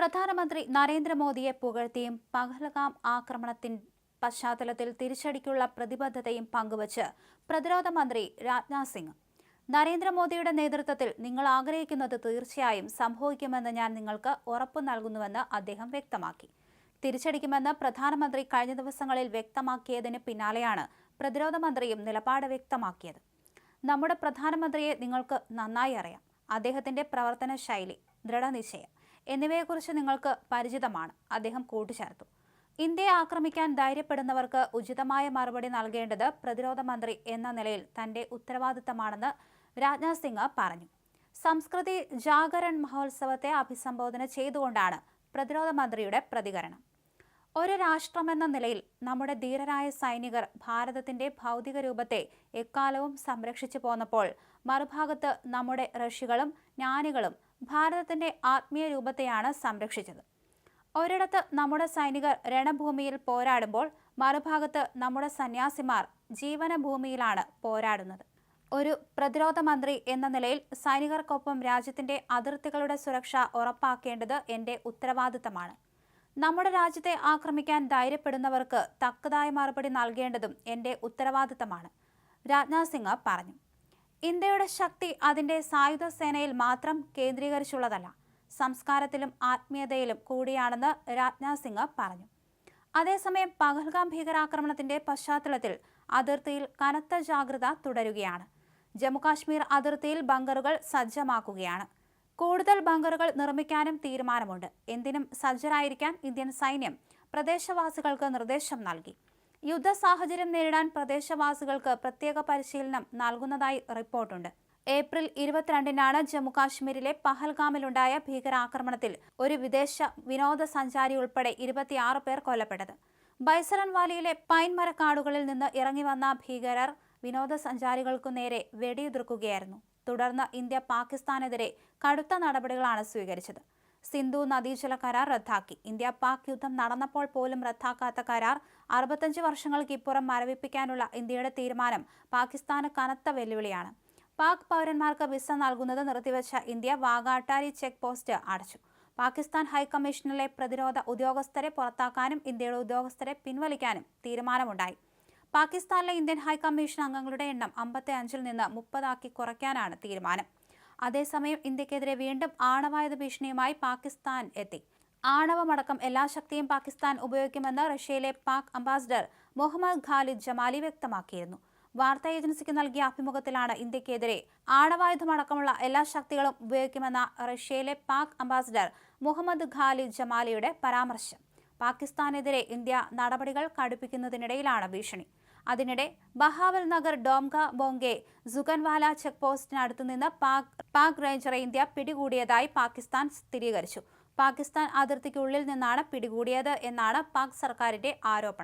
പ്രധാനമന്ത്രി നരേന്ദ്രമോദിയെ പുകഴ്ത്തിയും പഹൽഗാം ആക്രമണത്തിൻ പശ്ചാത്തലത്തിൽ തിരിച്ചടിക്കുള്ള പ്രതിബദ്ധതയും പങ്കുവച്ച് പ്രതിരോധ മന്ത്രി രാജ്നാഥ് സിംഗ്. നരേന്ദ്രമോദിയുടെ നേതൃത്വത്തിൽ നിങ്ങൾ ആഗ്രഹിക്കുന്നത് തീർച്ചയായും സംഭവിക്കുമെന്ന് ഞാൻ നിങ്ങൾക്ക് ഉറപ്പു നൽകുന്നുവെന്ന് അദ്ദേഹം വ്യക്തമാക്കി. തിരിച്ചടിക്കുമെന്ന് പ്രധാനമന്ത്രി കഴിഞ്ഞ ദിവസങ്ങളിൽ വ്യക്തമാക്കിയതിന് പിന്നാലെയാണ് പ്രതിരോധ മന്ത്രിയും നിലപാട് വ്യക്തമാക്കിയത്. നമ്മുടെ പ്രധാനമന്ത്രിയെ നിങ്ങൾക്ക് നന്നായി അറിയാം. അദ്ദേഹത്തിന്റെ പ്രവർത്തന ശൈലി ദൃഢനിശ്ചയം. എന്നിവയെക്കുറിച്ച് നിങ്ങൾക്ക് പരിചിതമാണ്. അദ്ദേഹം കൂട്ടിച്ചേർത്തു ഇന്ത്യയെ ആക്രമിക്കാൻ ധൈര്യപ്പെടുന്നവർക്ക് ഉചിതമായ മറുപടി നൽകേണ്ടത് പ്രതിരോധ മന്ത്രി എന്ന നിലയിൽ തന്റെ ഉത്തരവാദിത്തമാണെന്ന് രാജ്നാഥ് സിംഗ് പറഞ്ഞു. സംസ്കൃതി ജാഗരൺ മഹോത്സവത്തെ അഭിസംബോധന ചെയ്തുകൊണ്ടാണ് പ്രതിരോധ മന്ത്രിയുടെ പ്രതികരണം. ഒരു രാഷ്ട്രമെന്ന നിലയിൽ നമ്മുടെ ധീരരായ സൈനികർ ഭാരതത്തിന്റെ ഭൗതിക രൂപത്തെ എക്കാലവും സംരക്ഷിച്ചു പോന്നപ്പോൾ മറുഭാഗത്ത് നമ്മുടെ ഋഷികളും ജ്ഞാനികളും ഭാരതത്തിന്റെ ആത്മീയ രൂപത്തെയാണ് സംരക്ഷിച്ചത്. ഒരിടത്ത് നമ്മുടെ സൈനികർ രണഭൂമിയിൽ പോരാടുമ്പോൾ മറുഭാഗത്ത് നമ്മുടെ സന്യാസിമാർ ജീവനഭൂമിയിലാണ് പോരാടുന്നത്. ഒരു പ്രതിരോധ മന്ത്രി എന്ന നിലയിൽ സൈനികർക്കൊപ്പം രാജ്യത്തിന്റെ അതിർത്തികളുടെ സുരക്ഷ ഉറപ്പാക്കേണ്ടത് എന്റെ ഉത്തരവാദിത്തമാണ്. നമ്മുടെ രാജ്യത്തെ ആക്രമിക്കാൻ ധൈര്യപ്പെടുന്നവർക്ക് തക്കതായ മറുപടി നൽകേണ്ടതും എന്റെ ഉത്തരവാദിത്തമാണ്. രാജ്നാഥ് സിംഗ് പറഞ്ഞു. ഇന്ത്യയുടെ ശക്തി അതിന്റെ സായുധ സേനയിൽ മാത്രം കേന്ദ്രീകരിച്ചുള്ളതല്ല സംസ്കാരത്തിലും ആത്മീയതയിലും കൂടിയാണെന്ന് രാജ്നാഥ് സിംഗ് പറഞ്ഞു. അതേസമയം പഹൽഗാം ഭീകരാക്രമണത്തിന്റെ പശ്ചാത്തലത്തിൽ അതിർത്തിയിൽ കനത്ത ജാഗ്രത തുടരുകയാണ്. ജമ്മുകാശ്മീർ അതിർത്തിയിൽ ബങ്കറുകൾ സജ്ജമാക്കുകയാണ്. കൂടുതൽ ബങ്കറുകൾ നിർമ്മിക്കാനും തീരുമാനമുണ്ട്. എന്തിനും സജ്ജരായിരിക്കാൻ ഇന്ത്യൻ സൈന്യം പ്രദേശവാസികൾക്ക് നിർദ്ദേശം നൽകി. യുദ്ധ സാഹചര്യം നേരിടാൻ പ്രദേശവാസികൾക്ക് പ്രത്യേക പരിശീലനം നൽകുന്നതായി റിപ്പോർട്ടുണ്ട്. ഏപ്രിൽ ഇരുപത്തിരണ്ടിനാണ് ജമ്മുകാശ്മീരിലെ പഹൽഗാമിലുണ്ടായ ഭീകരാക്രമണത്തിൽ ഒരു വിദേശ വിനോദസഞ്ചാരി ഉൾപ്പെടെ ഇരുപത്തിയാറ് പേർ കൊല്ലപ്പെട്ടത്. ബൈസലൻ വാലിയിലെ പൈൻ മരക്കാടുകളിൽ നിന്ന് ഇറങ്ങി വന്ന ഭീകരർ വിനോദസഞ്ചാരികൾക്കു നേരെ വെടിയുതിർക്കുകയായിരുന്നു. തുടർന്ന് ഇന്ത്യ പാകിസ്ഥാനെതിരെ കടുത്ത നടപടികളാണ് സ്വീകരിച്ചത്. സിന്ധു നദീജല കരാർ റദ്ദാക്കി. ഇന്ത്യ പാക് യുദ്ധം നടന്നപ്പോൾ പോലും റദ്ദാക്കാത്ത കരാർ അറുപത്തഞ്ച് വർഷങ്ങൾക്കിപ്പുറം മരവിപ്പിക്കാനുള്ള ഇന്ത്യയുടെ തീരുമാനം പാകിസ്ഥാന് കനത്ത വെല്ലുവിളിയാണ്. പാക് പൗരന്മാർക്ക് വിസ നൽകുന്നത് നിർത്തിവെച്ച ഇന്ത്യ വാഗാട്ടാരി ചെക്ക് പോസ്റ്റ് അടച്ചു. പാകിസ്ഥാൻ ഹൈക്കമ്മീഷനിലെ പ്രതിരോധ ഉദ്യോഗസ്ഥരെ പുറത്താക്കാനും ഇന്ത്യയുടെ ഉദ്യോഗസ്ഥരെ പിൻവലിക്കാനും തീരുമാനമുണ്ടായി. പാകിസ്ഥാനിലെ ഇന്ത്യൻ ഹൈക്കമ്മീഷൻ അംഗങ്ങളുടെ എണ്ണം അമ്പത്തി അഞ്ചിൽ നിന്ന് മുപ്പതാക്കി കുറയ്ക്കാനാണ് തീരുമാനം. അതേസമയം ഇന്ത്യക്കെതിരെ വീണ്ടും ആണവായുധ ഭീഷണിയുമായി പാകിസ്ഥാൻ എത്തി. ആണവമടക്കം എല്ലാ ശക്തിയും പാകിസ്ഥാൻ ഉപയോഗിക്കുമെന്ന് റഷ്യയിലെ പാക് അംബാസിഡർ മുഹമ്മദ് ഖാലിദ് ജമാലി വ്യക്തമാക്കിയിരുന്നു. വാർത്താ ഏജൻസിക്ക് നൽകിയ അഭിമുഖത്തിലാണ് ഇന്ത്യക്കെതിരെ ആണവായുധമടക്കമുള്ള എല്ലാ ശക്തികളും ഉപയോഗിക്കുമെന്ന റഷ്യയിലെ പാക് അംബാസിഡർ മുഹമ്മദ് ഖാലിദ് ജമാലിയുടെ പരാമർശം. പാകിസ്ഥാനെതിരെ ഇന്ത്യ നടപടികൾ കടുപ്പിക്കുന്നതിനിടയിലാണ് ഭീഷണി. അതിനിടെ ബഹാവൽ നഗർ ഡോംഗ ബോംഗെ സുഗൻവാല ചെക്ക് പോസ്റ്റിനടുത്തു നിന്ന് പാക് പാക് റേഞ്ചറെ ഇന്ത്യ പിടികൂടിയതായി പാകിസ്ഥാൻ സ്ഥിരീകരിച്ചു. പാകിസ്ഥാൻ അതിർത്തിക്കുള്ളിൽ നിന്നാണ് പിടികൂടിയത് എന്നാണ് പാക് സർക്കാരിന്റെ ആരോപണം.